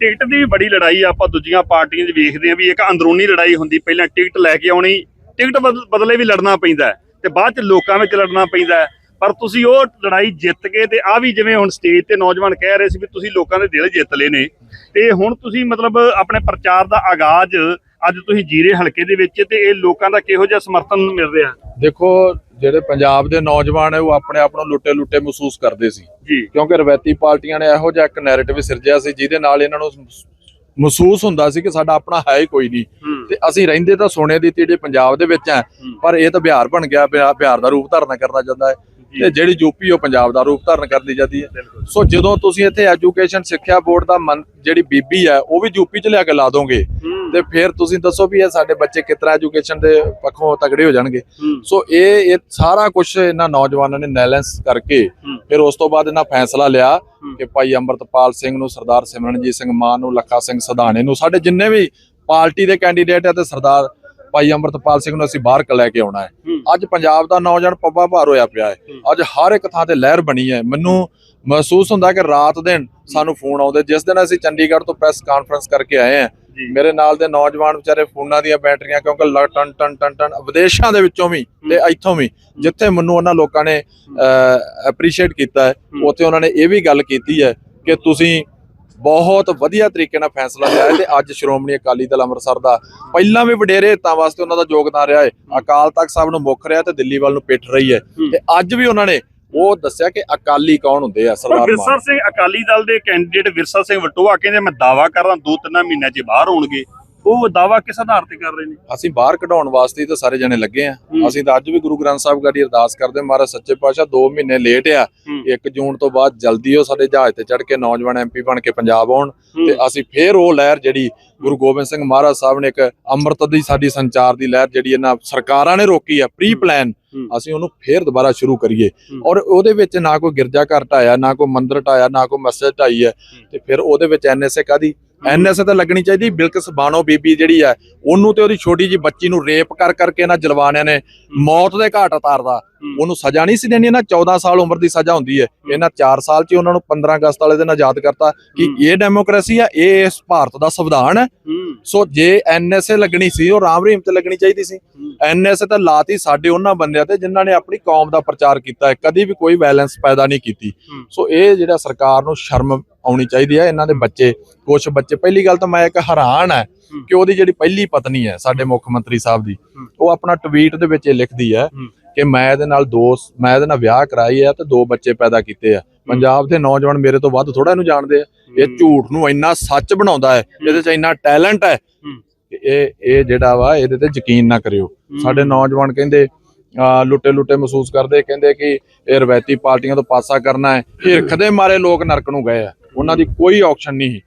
Ticket ਦੀ ਵੀ ਬੜੀ ਲੜਾਈ ਆਪਾਂ ਦੂਜੀਆਂ ਪਾਰਟੀਆਂ 'ਚ ਵੇਖਦੇ ਆ ਵੀ ਇੱਕ ਅੰਦਰੂਨੀ ਲੜਾਈ ਹੁੰਦੀ, ਪਹਿਲਾਂ ਟਿਕਟ ਲੈ ਕੇ ਆਉਣੀ, ਟਿਕਟ ਬਦ- ਬਦਲੇ ਵੀ ਲੜਨਾ ਪੈਂਦਾ ਹੈ ਤੇ ਬਾਅਦ 'ਚ ਲੋਕਾਂ ਵਿੱਚ ਲੜਨਾ ਪੈਂਦਾ ਪਰ ਤੁਸੀਂ ਉਹ ਲੜਾਈ ਜਿੱਤ ਕੇ ਤੇ ਆ ਵੀ ਜਿਵੇਂ ਹੁਣ ਸਟੇਜ ਤੇ ਨੌਜਵਾਨ ਕਹਿ ਰਹੇ ਸੀ ਵੀ ਤੁਸੀਂ ਲੋਕਾਂ ਦੇ ਦਿਲ ਜਿੱਤ ਲਏ ਨੇ, ਤੇ ਹੁਣ ਤੁਸੀਂ ਮਤਲਬ ਆਪਣੇ ਪ੍ਰਚਾਰ ਦਾ ਆਗਾਜ਼ ਅੱਜ ਤੁਸੀਂ ਜੀਰੇ ਹਲਕੇ ਦੇ ਵਿੱਚ ਤੇ ਇਹ ਲੋਕਾਂ ਦਾ ਕਿਹੋ ਜਿਹਾ ਸਮਰਥਨ ਮਿਲ ਰਿਹਾ? ਦੇਖੋ ਜਿਹੜੇ ਪੰਜਾਬ ਦੇ ਨੌਜਵਾਨ ਹੈ ਉਹ ਆਪਣੇ ਆਪ ਨੂੰ ਲੁੱਟੇ ਲੁੱਟੇ ਮਹਿਸੂਸ ਕਰਦੇ ਸੀ। ਕਿਉਂਕਿ ਰਵੈਤੀ ਪਾਰਟੀਆਂ ਨੇ ਇਹੋ ਜਿਹਾ ਇੱਕ ਨੈਰੇਟਿਵ ਸਿਰਜਿਆ ਸੀ ਜਿਹਦੇ ਨਾਲ ਇਹਨਾਂ ਨੂੰ ਮਹਿਸੂਸ ਹੁੰਦਾ ਸੀ ਕਿ ਸਾਡਾ ਆਪਣਾ ਹੈ ਹੀ ਕੋਈ ਨਹੀਂ। ਤੇ ਅਸੀਂ ਰਹਿੰਦੇ ਤਾਂ ਸੋਨੇ ਦੀ ਤੀੜੇ ਪੰਜਾਬ ਦੇ ਵਿੱਚ ਆ ਪਰ ਇਹ ਤਾਂ ਬਿਹਾਰ ਬਣ ਗਿਆ ਬਿਹਾ- ਬਿਹਾਰ ਦਾ ਰੂਪ ਧਾਰਨ ਕਰਨਾ ਜਾਂਦਾ ਹੈ। ਤੇ ਜਿਹੜੀ ਯੂਪੀ ਉਹ ਪੰਜਾਬ ਦਾ ਰੂਪ ਧਾਰਨ ਕਰਦੀ ਜਾਂਦੀ ਹੈ। ਸੋ ਜਦੋਂ ਤੁਸੀਂ ਇੱਥੇ ਐਜੂਕੇਸ਼ਨ ਸਿੱਖਿਆ ਬੋਰਡ ਦਾ ਜਿਹੜੀ ਬੀਬੀ ਹੈ ਉਹ ਵੀ ਯੂਪੀ ਚ ਲਿਆ ਕੇ ਲਾ ਦੋਗੇ। ਹੂੰ। ਤੇ ਫਿਰ ਤੁਸੀਂ ਦੱਸੋ ਵੀ ਇਹ ਸਾਡੇ ਬੱਚੇ ਕਿਤਨਾ ਐਜੂਕੇਸ਼ਨ ਦੇ ਪੱਖੋਂ ਤਗੜੇ ਹੋ ਜਾਣਗੇ। ਹੂੰ। ਸੋ ਇਹ ਇਹ ਸਾਰਾ ਕੁਝ ਇਹਨਾਂ ਨੌਜਵਾਨਾਂ ਨੇ ਨੈਲੈਂਸ ਕਰਕੇ ਹੂੰ। ਫਿਰ ਉਸ ਤੋਂ ਬਾਅਦ ਇਹਨਾਂ ਫੈਸਲਾ ਲਿਆ ਹੂੰ। ਕਿ ਭਾਈ ਅੰਮ੍ਰਿਤਪਾਲ ਸਿੰਘ ਨੂੰ ਸਰਦਾਰ ਸਿਮਰਨਜੀਤ ਸਿੰਘ ਮਾਨ ਨੂੰ ਲੱਖਾ ਸਿੰਘ ਸਧਾਣੇ ਨੂੰ ਸਾਡੇ ਜਿੰਨੇ ਵੀ ਪਾਰਟੀ ਦੇ ਕੈਂਡੀਡੇਟ ਆ ਤੇ ਸਰਦਾਰ ਭਾਈ ਅੰਮ੍ਰਿਤਪਾਲ ਸਿੰਘ ਨੂੰ ਅਸੀਂ ਬਾਹਰ ਕ ਲੈ ਕੇ ਆਉਣਾ ਹੈ। ਅੱਜ ਪੰਜਾਬ ਦਾ ਨੌਜਵਾਨ ਪੱਬਾ ਭਾਰ ਹੋਇਆ ਪਿਆ ਹੈ। ਅੱਜ ਹਰ ਇੱਕ ਥਾਂ ਤੇ ਲਹਿਰ ਬਣੀ ਹੈ। ਮੈਨੂੰ ਮਹਿਸੂਸ ਹੁੰਦਾ ਕਿ ਰਾਤ ਦਿਨ ਸਾਨੂੰ ਫੋਨ ਆਉਂਦੇ। ਜਿਸ ਦਿਨ ਅਸੀਂ ਚੰਡੀਗੜ੍ਹ ਤੋਂ ਪ੍ਰੈਸ ਕਾਨਫਰੰਸ ਕਰਕੇ ਆਏ ਹਾਂ ਮੇਰੇ ਨਾਲ ਦੇ ਨੌਜਵਾਨ ਵਿਚਾਰੇ ਫੋਨਾਂ ਦੀਆਂ ਬੈਟਰੀਆਂ ਕਿਉਂਕਿ ਟਨ ਟਨ ਟਨ ਟਨ ਵਿਦੇਸ਼ਾਂ ਦੇ ਵਿੱਚੋਂ ਵੀ ਤੇ ਇੱਥੋਂ ਵੀ ਜਿੱਥੇ ਮੈਨੂੰ ਉਹਨਾਂ ਲੋਕਾਂ ਨੇ ਐਪਰੀਸ਼ੀਏਟ ਕੀਤਾ ਹੈ। ਉੱਥੇ ਉਹਨਾਂ ਨੇ ਇਹ ਵੀ ਗੱਲ ਕੀਤੀ ਹੈ ਕਿ ਤੁਸੀਂ ਬਹੁਤ ਵਧੀਆ ਤਰੀਕੇ ਨਾਲ ਫੈਸਲਾ ਲਿਆ ਹੈ ਤੇ ਅੱਜ ਸ਼੍ਰੋਮਣੀ ਅਕਾਲੀ ਦਲ ਅੰਮ੍ਰਿਤਸਰ ਦਾ ਪਹਿਲਾਂ ਵੀ ਵਡੇਰੇ ਹਿੱਤਾਂ ਵਾਸਤੇ ਉਹਨਾਂ ਦਾ ਯੋਗਦਾਨ ਰਿਹਾ ਹੈ। ਅਕਾਲ ਤਖਤ ਸਾਹਿਬ ਨੂੰ ਮੁੱਖ ਰਿਹਾ ਤੇ ਦਿੱਲੀ ਵੱਲ ਨੂੰ ਪਿੱਠ ਰਹੀ ਹੈ। ਤੇ ਅੱਜ ਵੀ ਉਹਨਾਂ ਨੇ ਉਹ ਦੱਸਿਆ ਕਿ ਅਕਾਲੀ ਕੌਣ ਹੁੰਦੇ ਆ ਸਰਦਾਰ ਵਿਰਸਾ ਸਿੰਘ ਅਕਾਲੀ ਦਲ ਦੇ ਕੈਂਡੀਡੇਟ ਵਿਰਸਾ ਸਿੰਘ ਵਟੋਆ ਕਹਿੰਦੇ ਮੈਂ ਦਾਵਾ ਕਰਦਾ ਦੋ ਤਿੰਨ ਮਹੀਨਿਆਂ 'ਚ ਬਾਹਰ ਹੋਣਗੇ ਉਹ ਦਾਵਾ ਕਿਸ ਆਧਾਰ ਤੇ ਕਰ ਰਹੇ ਨੇ ਅਸੀਂ ਬਾਹਰ ਕਢਾਉਣ ਵਾਸਤੇ ਤਾਂ ਸਾਰੇ ਜਣੇ ਲੱਗੇ ਆ। ਅਸੀਂ ਤਾਂ ਅੱਜ ਵੀ ਗੁਰੂ ਗ੍ਰੰਥ ਸਾਹਿਬ ਗਾੜੀ ਅਰਦਾਸ ਕਰਦੇ ਮਹਾਰਾਜ ਸੱਚੇ ਪਾਤਸ਼ਾਹ 2 ਮਹੀਨੇ ਲੇਟ ਆ ਹੂੰ। 1 ਜੂਨ ਤੋਂ ਬਾਅਦ ਜਲਦੀ ਉਹ ਸਾਡੇ ਜਹਾਜ਼ ਤੇ ਚੜ ਕੇ ਨੌਜਵਾਨ ਐਮਪੀ ਬਣ ਕੇ ਪੰਜਾਬ ਆਉਣ। ਤੇ ਅਸੀਂ ਫੇਰ ਉਹ ਲਹਿਰ ਜਿਹੜੀ ਗੁਰੂ ਗੋਬਿੰਦ ਸਿੰਘ ਮਹਾਰਾਜ ਸਾਹਿਬ ਨੇ ਇੱਕ ਅੰਮ੍ਰਿਤ ਦੀ ਸਾਡੀ ਸੰਚਾਰ ਦੀ ਲਹਿਰ ਜਿਹੜੀ ਇਹਨਾਂ ਸਰਕਾਰਾਂ ਨੇ ਰੋਕੀ ਆ ਪ੍ਰੀ ਪਲਾਨ। ਅਸੀਂ ਉਹਨੂੰ ਫੇਰ ਦੁਬਾਰਾ ਸ਼ੁਰੂ ਕਰੀਏ। ਔਰ ਉਹਦੇ ਵਿੱਚ ਨਾ ਕੋਈ ਗਿਰਜਾ ਘਰ ਢਾਇਆ ਨਾ ਕੋਈ ਮੰਦਿਰ ਢਾਇਆ ਨਾ ਕੋਈ ਮਸਜਿਦ ਢਾਈ ਹੈ ਤੇ ਫਿਰ ਉਹਦੇ ਵਿੱਚ ਐਨਐਸਏ ਕਾਦੀ ਐਨਐਸਏ ਤਾਂ ਲੱਗਣੀ ਚਾਹੀਦੀ ਬਿਲਕਿਸ ਬਾਣੋ ਬੀਬੀ ਜਿਹੜੀ ਹੈ ਉਹਨੂੰ ਤੇ ਉਹਦੀ ਛੋਟੀ ਜੀ ਬੱਚੀ ਨੂੰ ਰੇਪ ਕਰ ਕਰਕੇ ਇਹਨਾਂ ਜਲਵਾਨਿਆਂ ਨੇ ਮੌਤ ਦੇ ਘਾਟ ਉਤਾਰਦਾ ਉਹਨੂੰ ਸਜ਼ਾ ਨਹੀਂ ਸੀ ਦੇਣੀ ਇਹਨਾਂ 14 ਸਾਲ ਉਮਰ ਦੀ ਸਜ਼ਾ ਹੁੰਦੀ ਹੈ ਇਹਨਾਂ 4 ਸਾਲ 'ਚ ਉਹਨਾਂ ਨੂੰ 15 ਅਗਸਤ ਵਾਲੇ ਦਿਨ ਆਜ਼ਾਦ ਕਰਤਾ ਕਿ। ਇਹ ਡੈਮੋਕ੍ਰੇਸੀ ਆ ਇਹ ਇਸ ਭਾਰਤ ਦਾ ਸੰਵਿਧਾਨ ਹੈ ਸੋ ਜੇ ਐਨਐਸਏ ਲੱਗਣੀ ਸੀ ਉਹ ਰਾਮ ਰਹੀਮ ਤੇ ਲੱਗਣੀ ਚਾਹੀਦੀ ਸੀ। ਐਨਐਸਏ ਤਾਂ ਲਾਤੀ ਸਾਡੇ ਉਹਨਾਂ ਬੰਦਿਆਂ ਤੇ ਜਿਨ੍ਹਾਂ ਨੇ ਆਪਣੀ ਕੌਮ ਦਾ ਪ੍ਰਚਾਰ ਕੀਤਾ ਹੈ ਕਦੀ ਵੀ ਕੋਈ ਵਾਇਲੈਂਸ ਪੈਦਾ ਨਹੀਂ ਕੀਤੀ। ਸੋ ਇਹ ਜਿਹੜਾ ਸਰਕਾਰ ਨੂੰ ਸ਼ਰਮ ਆਉਣੀ ਚਾਹੀਦੀ ਹੈ ਇਹਨਾਂ ਦੇ ਬੱਚੇ ਕੁਝ ਬੱਚੇ ਪਹਿਲੀ ਗੱਲ ਤਾਂ ਮੈਂ ਇੱਕ ਹੈਰਾਨ ਹੈ। ਕਿ ਉਹਦੀ ਜਿਹੜੀ ਪਹਿਲੀ ਪਤਨੀ ਹੈ ਸਾਡੇ ਮੁੱਖ ਮੰਤਰੀ ਸਾਹਿਬ ਦੀ। ਉਹ ਆਪਣਾ ਟਵੀਟ ਦੇ ਵਿੱਚ ਇਹ ਲਿਖਦੀ ਹੂੰ। ਕਿ ਮੈਂ ਇਹਦੇ ਨਾਲ ਦੋ ਮੈਂ ਇਹਦੇ ਨਾਲ ਵਿਆਹ ਕਰਾਈ ਹੈ ਤੇ ਦੋ ਬੱਚੇ ਪੈਦਾ ਕੀਤੇ ਆ। ਪੰਜਾਬ ਦੇ ਨੌਜਵਾਨ ਮੇਰੇ ਤੋਂ ਵੱਧ ਥੋੜਾ ਇਹਨੂੰ ਜਾਣਦੇ ਆ। ਇਹ ਝੂਠ ਨੂੰ ਇੰਨਾ ਸੱਚ ਬਣਾਉਂਦਾ ਹੈ ਇਹਦੇ 'ਚ ਇੰਨਾ ਟੈਲੈਂਟ ਹੈ ਇਹ ਇਹ ਜਿਹੜਾ ਵਾ ਇਹਦੇ ਤੇ ਯਕੀਨ ਨਾ ਕਰਿਓ। ਸਾਡੇ ਨੌਜਵਾਨ ਕਹਿੰਦੇ ਆ ਲੁੱਟੇ ਲੁੱਟੇ ਮਹਿਸੂਸ ਕਰਦੇ ਕਹਿੰਦੇ ਕਿ ਇਹ ਰਵਾਇਤੀ ਪਾਰਟੀਆਂ ਤੋਂ ਪਾਸਾ ਕਰਨਾ ਹੈ। ਹਿਰਖ ਦੇ ਮਾਰੇ ਲੋਕ ਨਰਕ ਨੂੰ ਗਏ ਆ। ਉਹਨਾਂ ਦੀ ਕੋਈ ਆਪਸ਼ਨ ਨਹੀਂ।